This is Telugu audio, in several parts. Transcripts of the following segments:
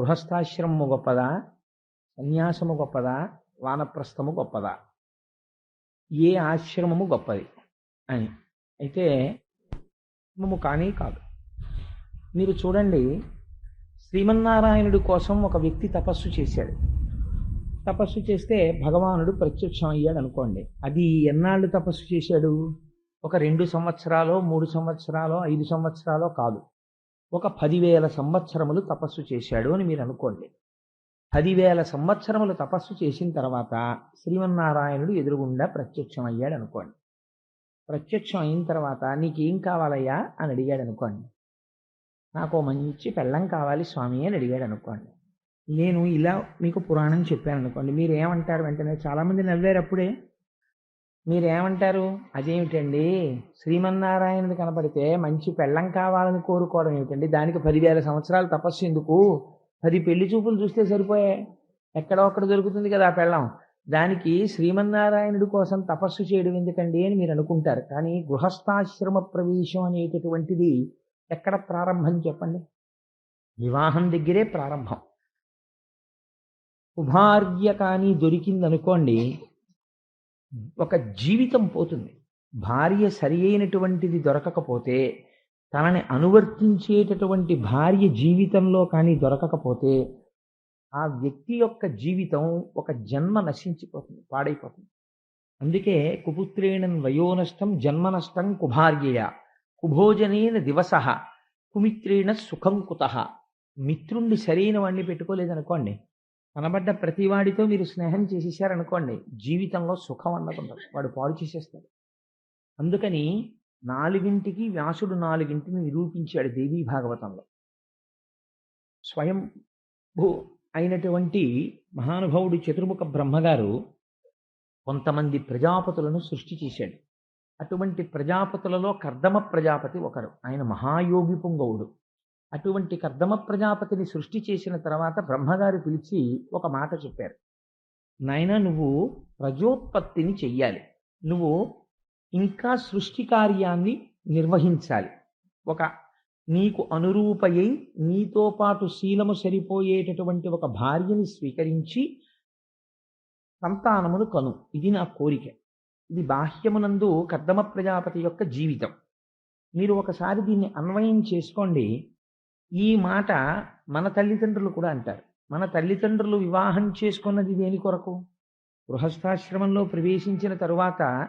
గృహస్థాశ్రమము గొప్పదా? సన్యాసము గొప్పదా? వానప్రస్థము గొప్పదా? ఏ ఆశ్రమము గొప్పది అని. అయితే మేము కానీ కాదు. మీరు చూడండి శ్రీమన్నారాయణుడి కోసం ఒక వ్యక్తి తపస్సు చేశాడు. తపస్సు చేస్తే భగవానుడు ప్రత్యక్షం అయ్యాడు అనుకోండి. అది ఎన్నాళ్ళు తపస్సు చేశాడు? ఒక రెండు సంవత్సరాలో మూడు సంవత్సరాలో ఐదు సంవత్సరాలో కాదు. ఒక పదివేల సంవత్సరములు తపస్సు చేశాడు అని మీరు అనుకోండి. పదివేల సంవత్సరములు తపస్సు చేసిన తర్వాత శ్రీమన్నారాయణుడు ఎదురుగుండా ప్రత్యక్షం అయ్యాడు అనుకోండి. ప్రత్యక్షం అయిన తర్వాత నీకేం కావాలయ్యా అని అడిగాడు అనుకోండి. నాకు మంచి పెళ్ళం కావాలి స్వామి అని అడిగాడు అనుకోండి. నేను ఇలా మీకు పురాణం చెప్పాను అనుకోండి. మీరు ఏమంటారు వెంటనే? చాలామంది నవ్వారు అప్పుడే. మీరేమంటారు? అదేమిటండి? శ్రీమన్నారాయణుడు కనపడితే మంచి పెళ్ళం కావాలని కోరుకోవడం ఏమిటండి? దానికి పదివేల సంవత్సరాలు తపస్సు ఎందుకు? పది పెళ్ళి చూపులు చూస్తే సరిపోయే. ఎక్కడో ఒక్కడ దొరుకుతుంది కదా ఆ పెళ్ళం. దానికి శ్రీమన్నారాయణుడి కోసం తపస్సు చేయడం ఎందుకండి అని మీరు అనుకుంటారు. కానీ గృహస్థాశ్రమ ప్రవేశం అనేటటువంటిది ఎక్కడ ప్రారంభం చెప్పండి? వివాహం దగ్గరే ప్రారంభం. ఉభార్య కానీ దొరికిందనుకోండి ఒక జీవితం పోతుంది. భార్య సరి అయినటువంటిది దొరకకపోతే తనని అనువర్తించేటటువంటి భార్య జీవితంలో కానీ దొరకకపోతే ఆ వ్యక్తి యొక్క జీవితం ఒక జన్మ నశించిపోతుంది పాడైపోతుంది. అందుకే కుపుత్రేణం వయోనష్టం జన్మ నష్టం కుభార్యయ కుభోజనేన దివస కుమిత్రేణ సుఖం కుత. మిత్రుణ్ణి సరైన వాడిని పెట్టుకోలేదనుకోండి కనబడ్డ ప్రతివాడితో మీరు స్నేహం చేసేసారనుకోండి జీవితంలో సుఖం అన్నది ఉండదు. వాడు పాడు చేసేస్తాడు. అందుకని నాలుగింటికి వ్యాసుడు నాలుగింటిని నిరూపించాడు దేవీ భాగవతంలో. స్వయం భూ అయినటువంటి మహానుభావుడు చతుర్ముఖ బ్రహ్మగారు కొంతమంది ప్రజాపతులను సృష్టి చేశాడు. అటువంటి ప్రజాపతులలో కర్దమ ప్రజాపతి ఒకరు. ఆయన మహాయోగి పుంగవుడు. అటువంటి కర్దమ ప్రజాపతిని సృష్టి చేసిన తర్వాత బ్రహ్మగారు పిలిచి ఒక మాట చెప్పారు. నాయన నువ్వు ప్రజోత్పత్తిని చెయ్యాలి. నువ్వు ఇంకా సృష్టి కార్యాన్ని నిర్వహించాలి. ఒక నీకు అనురూపయ్యి నీతో పాటు శీలము సరిపోయేటటువంటి ఒక భార్యని స్వీకరించి సంతానమును కను. ఇది నా కోరిక. ఇది బాహ్యమునందు కర్దమ ప్రజాపతి యొక్క జీవితం. మీరు ఒకసారి దీన్ని అన్వయం చేసుకోండి. ఈ మాట మన తల్లిదండ్రులు కూడా అంటారు. మన తల్లిదండ్రులు వివాహం చేసుకున్నది దేని కొరకు? గృహస్థాశ్రమంలో ప్రవేశించిన తరువాత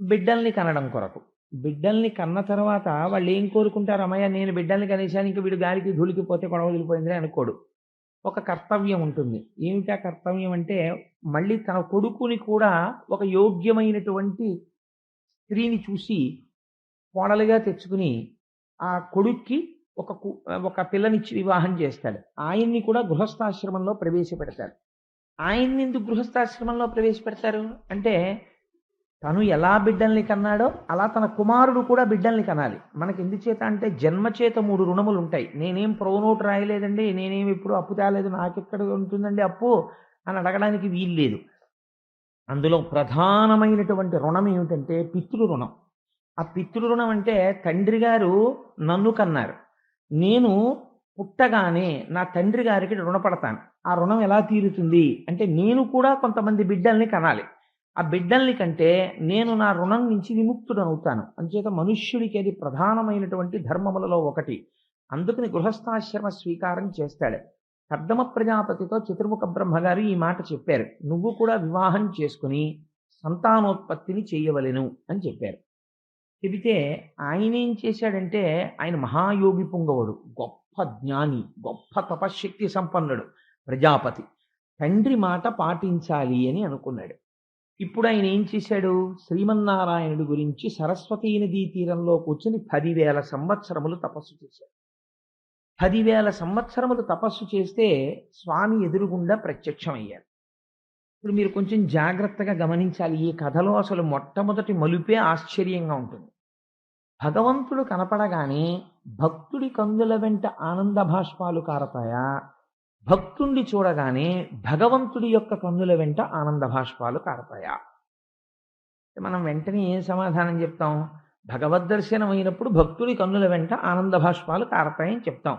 బిడ్డల్ని కనడం కొరకు. బిడ్డల్ని కన్న తర్వాత వాళ్ళు ఏం కోరుకుంటారు? అమ్మయ్య నేను బిడ్డల్ని కనేశాను ఇంకా వీడు గాలికి ధూళికి పోతే గొడవ వదిలిపోయిందని అనుకోడు. ఒక కర్తవ్యం ఉంటుంది. ఏమిటా కర్తవ్యం అంటే మళ్ళీ తన కొడుకుని కూడా ఒక యోగ్యమైనటువంటి స్త్రీని చూసి కోడలుగా తెచ్చుకుని ఆ కొడుక్కి ఒక కు- ఒక పిల్లనిచ్చి వివాహం చేస్తాడు. ఆయన్ని కూడా గృహస్థాశ్రమంలో ప్రవేశపెడతాడు. ఆయన్ని ఎందుకు గృహస్థాశ్రమంలో ప్రవేశపెడతారు? అంటే తను ఎలా బిడ్డల్ని కన్నాడో అలా తన కుమారుడు కూడా బిడ్డల్ని కనాలి. మనకి ఎందుచేత అంటే జన్మచేత మూడు రుణములు ఉంటాయి. నేనేం ప్రోనోట్ రాయలేదండి నేనేం ఇప్పుడు అప్పు తేలేదు నాకెక్కడ ఉంటుందండి అప్పు అని అడగడానికి వీలు లేదు. అందులో ప్రధానమైనటువంటి రుణం ఏమిటంటే పితృ రుణం. ఆ పితృ రుణం అంటే తండ్రి గారు నన్ను కన్నారు. నేను పుట్టగానే నా తండ్రి గారికి రుణపడతాను. ఆ రుణం ఎలా తీరుతుంది? అంటే నేను కూడా కొంతమంది బిడ్డల్ని కనాలి. ఆ బిడ్డల్ని కంటే నేను నా రుణం నుంచి విముక్తుడనవుతాను. అంచేత మనుష్యుడికి అది ప్రధానమైనటువంటి ధర్మములలో ఒకటి. అందుకని గృహస్థాశ్రమ స్వీకారం చేస్తాడు. కర్దమ ప్రజాపతితో చతుర్ముఖ బ్రహ్మగారు ఈ మాట చెప్పారు. నువ్వు కూడా వివాహం చేసుకుని సంతానోత్పత్తిని చేయవలెను అని చెప్పారు. చెబితే ఆయన ఏం చేశాడంటే ఆయన మహాయోగి పుంగవుడు గొప్ప జ్ఞాని గొప్ప తపశ్శక్తి సంపన్నుడు ప్రజాపతి. తండ్రి మాట పాటించాలి అని అనుకున్నాడు. ఇప్పుడు ఆయన ఏం చేశాడు? శ్రీమన్నారాయణుడి గురించి సరస్వతీ నదీ తీరంలో కూర్చొని పదివేల సంవత్సరములు తపస్సు చేశాడు. పదివేల సంవత్సరములు తపస్సు చేస్తే స్వామి ఎదురుగుండా ప్రత్యక్షమయ్యారు ఇప్పుడు మీరు కొంచెం జాగ్రత్తగా గమనించాలి. ఈ కథలో అసలు మొట్టమొదటి మలుపే ఆశ్చర్యంగా ఉంటుంది. భగవంతుడు కనపడగానే భక్తుడి కందుల వెంట ఆనంద భాష్పాలు కారతాయా? భక్తుణ్ణి చూడగానే భగవంతుడి యొక్క కందుల వెంట ఆనంద భాష్పాలు కారతాయా? మనం వెంటనే ఏం సమాధానం చెప్తాం? భగవద్ దర్శనం అయినప్పుడు భక్తుడి కన్నుల వెంట ఆనంద భాష్పాలు కారతాయని చెప్తాం.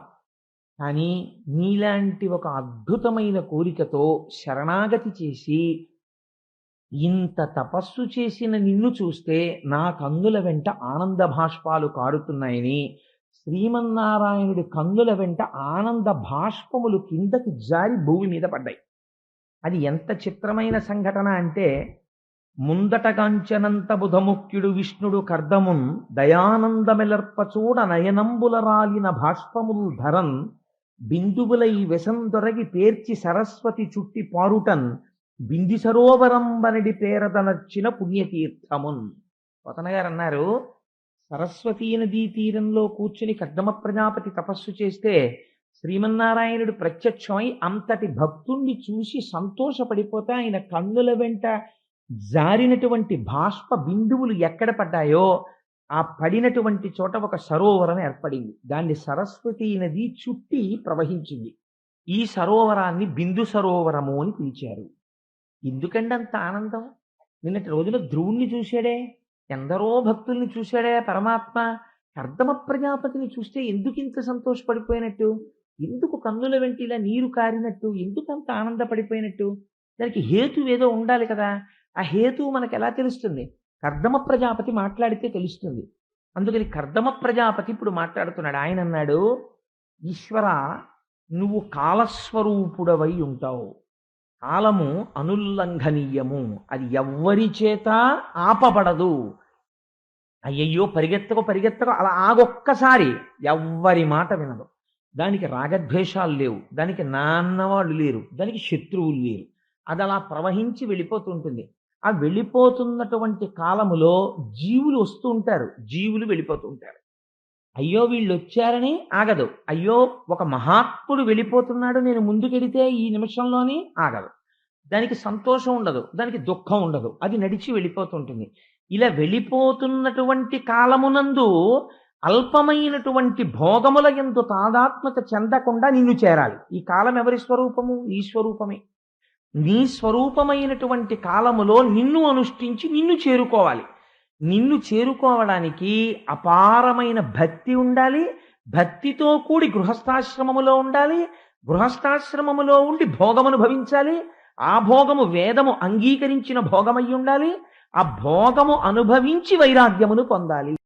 కానీ నీలాంటి ఒక అద్భుతమైన కోరికతో శరణాగతి చేసి ఇంత తపస్సు చేసిన నిన్ను చూస్తే నా కన్నుల వెంట ఆనంద భాష్పాలు కారుతున్నాయని శ్రీమన్నారాయణుడి కన్నుల వెంట ఆనంద భాష్పములు కిందకి జారి భూమి మీద పడ్డాయి. అది ఎంత చిత్రమైన సంఘటన అంటే ముందటగాంచనంత బుధముఖ్యుడు విష్ణుడు కర్దమున్ దయానందమెలర్పచూడ నయనంబుల రాలిన భాష్పముల్ ధరన్ బిందువులై వెసందొరగి పేర్చి సరస్వతి చుట్టి పారుటన్ బింది సరోవరంబనడి పేరదనర్చిన పుణ్యతీర్థమున్. పోతన అన్నారు సరస్వతీ నదీ తీరంలో కూర్చుని కర్దమ ప్రజాపతి తపస్సు చేస్తే శ్రీమన్నారాయణుడు ప్రత్యక్షమై అంతటి భక్తుణ్ణి చూసి సంతోషపడిపోతే ఆయన కన్నుల వెంట జారినటువంటి బాష్ప బిందువులు ఎక్కడ పడ్డాయో ఆ పడినటువంటి చోట ఒక సరోవరం ఏర్పడింది. దాన్ని సరస్వతి నది చుట్టి ప్రవహించింది. ఈ సరోవరాన్ని బిందు సరోవరము అని పిలిచారు. ఎందుకండి అంత ఆనందం? నిన్నటి రోజున ధ్రువుణ్ణి చూశాడే ఎందరో భక్తుల్ని చూశాడే పరమాత్మ. కర్దమ ప్రజాపతిని చూస్తే ఎందుకు ఇంత సంతోషపడిపోయినట్టు? ఎందుకు కన్నుల వెంట ఇలా నీరు కారినట్టు? ఎందుకు అంత ఆనందపడిపోయినట్టు? దానికి హేతు ఏదో ఉండాలి కదా. ఆ హేతు మనకు ఎలా తెలుస్తుంది? కర్దమ ప్రజాపతి మాట్లాడితే తెలుస్తుంది. అందుకని కర్దమ ప్రజాపతి ఇప్పుడు మాట్లాడుతున్నాడు. ఆయన అన్నాడు ఈశ్వర నువ్వు కాలస్వరూపుడవై ఉంటావు. కాలము అనుల్లంఘనీయము. అది ఎవ్వరి చేత ఆపబడదు. అయ్యయ్యో పరిగెత్తకు పరిగెత్తకు అలా ఆగొక్కసారి ఎవ్వరి మాట వినదు. దానికి రాగద్వేషాలు లేవు. దానికి నాన్నవాళ్ళు లేరు. దానికి శత్రువులు లేరు. అది అలా ప్రవహించి వెళ్ళిపోతుంటుంది. ఆ వెళ్ళిపోతున్నటువంటి కాలములో జీవులు వస్తూ ఉంటారు. జీవులు వెళ్ళిపోతూ ఉంటారు. అయ్యో వీళ్ళు వచ్చారని ఆగదు. అయ్యో ఒక మహాత్ముడు వెళ్ళిపోతున్నాడు నేను ముందుకెడితే ఈ నిమిషంలోని ఆగదు. దానికి సంతోషం ఉండదు. దానికి దుఃఖం ఉండదు. అది నడిచి వెళ్ళిపోతుంటుంది. ఇలా వెళ్ళిపోతున్నటువంటి కాలమునందు అల్పమైనటువంటి భోగముల ఎందు తాదాత్మక చెందకుండా నిన్ను చేరాలి. ఈ కాలం ఎవరి స్వరూపము? ఈ స్వరూపమే. నీ స్వరూపమైనటువంటి కాలములో నిన్ను అనుష్ఠించి నిన్ను చేరుకోవాలి. నిన్ను చేరుకోవడానికి అపారమైన భక్తి ఉండాలి. భక్తితో కూడి గృహస్థాశ్రమములో ఉండాలి. గృహస్థాశ్రమములో ఉండి భోగమును భవించాలి ఆ భోగము వేదము అంగీకరించిన భోగమై ఉండాలి. ఆ భోగము అనుభవించి వైరాగ్యమును పొందాలి.